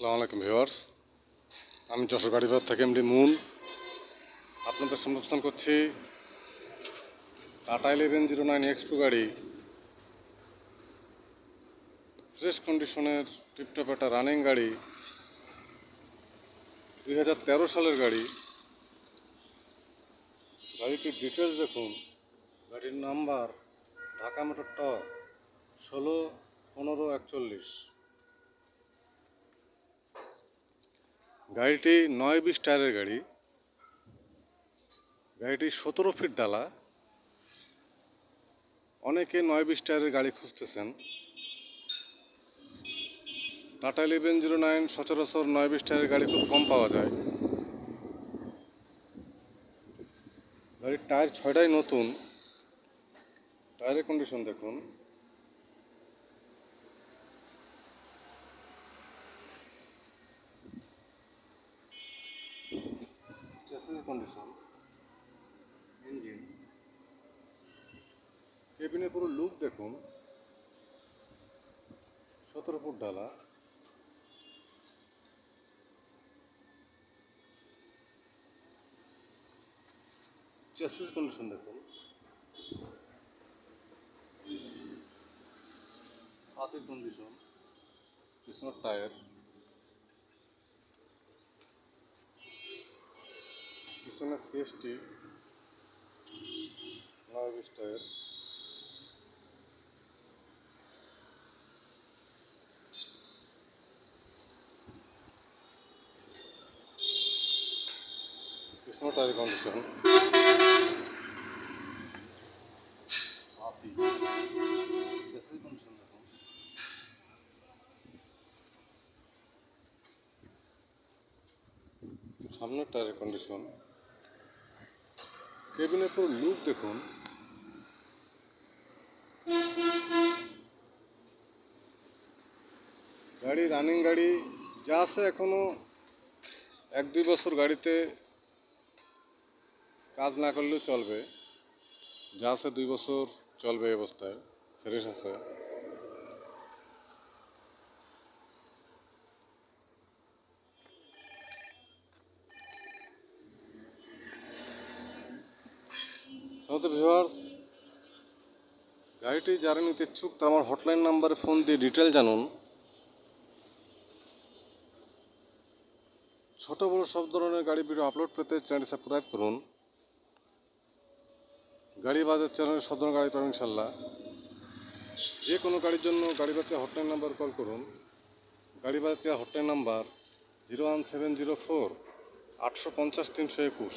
আসসালামু আলাইকুম ভিউয়ার্স। আমি যশোর গাড়ি বাজার থেকে এমডি মুন। আপনাদের সমর্থন করছি Tata eleven zero nine X two গাড়ি। ফ্রেশ কন্ডিশনের টিপটপ একটা রানিং গাড়ি। দুই হাজার তেরো সালের গাড়ি। গাড়িটির ডিটেলস দেখুন। গাড়ির নাম্বার ঢাকা মোটর ট ষোলো পনেরো একচল্লিশ। গাড়িটি নয় বিশ টায়ারের গাড়ি। গাড়িটি সতেরো ফিট ডালা। অনেকে নয় বিশ টায়ারের গাড়ি খুঁজতেছেন। টাটা ইলেভেন জিরো নাইন সচরাচর নয় বিশ টায়ারের গাড়ি খুব কম পাওয়া যায়। গাড়ির টায়ার ছয়টাই নতুন। টায়ারের কন্ডিশন দেখুন। চেসিসের কন্ডিশন ইঞ্জিন কেবিনের পুরো লুক দেখুন। সতেরো ফুট ডালা। চেসিস কন্ডিশন দেখুন। হাতের কন্ডিশন পিছনের টায়ার পিছনে সিএসটি নয় বিশ টায়ার পিছনে টায়ার কন্ডিশন হাতি কন্ডিশন সামনের টায়ারের কন্ডিশন কেবিনের পুরো লুক দেখুন। গাড়ি রানিং গাড়ি, যা আছে এখনও এক দুই বছর গাড়িতে কাজ না করলেও চলবে। যা আছে দুই বছর চলবে অবস্থায় ফ্রেশ আছে। সমস্ত ভিউয়ার্স, গাড়িটি যারা নিতে ইচ্ছুক তা আমার হটলাইন নাম্বারে ফোন দিয়ে ডিটেল জানুন। ছোট বড় সব ধরনের গাড়ি ভিডিও আপলোড পেতে চ্যানেল সাবস্ক্রাইব করুন। গাড়ি বাজার চ্যানেলে সব ধরনের গাড়ি পাবেন ইনশাল্লাহ যে কোনো গাড়ির জন্য গাড়ি বাজার হটলাইন নাম্বার কল করুন। Gari Bazar hotline number zero one seven zero four আটশো পঞ্চাশ তিনশো একুশ।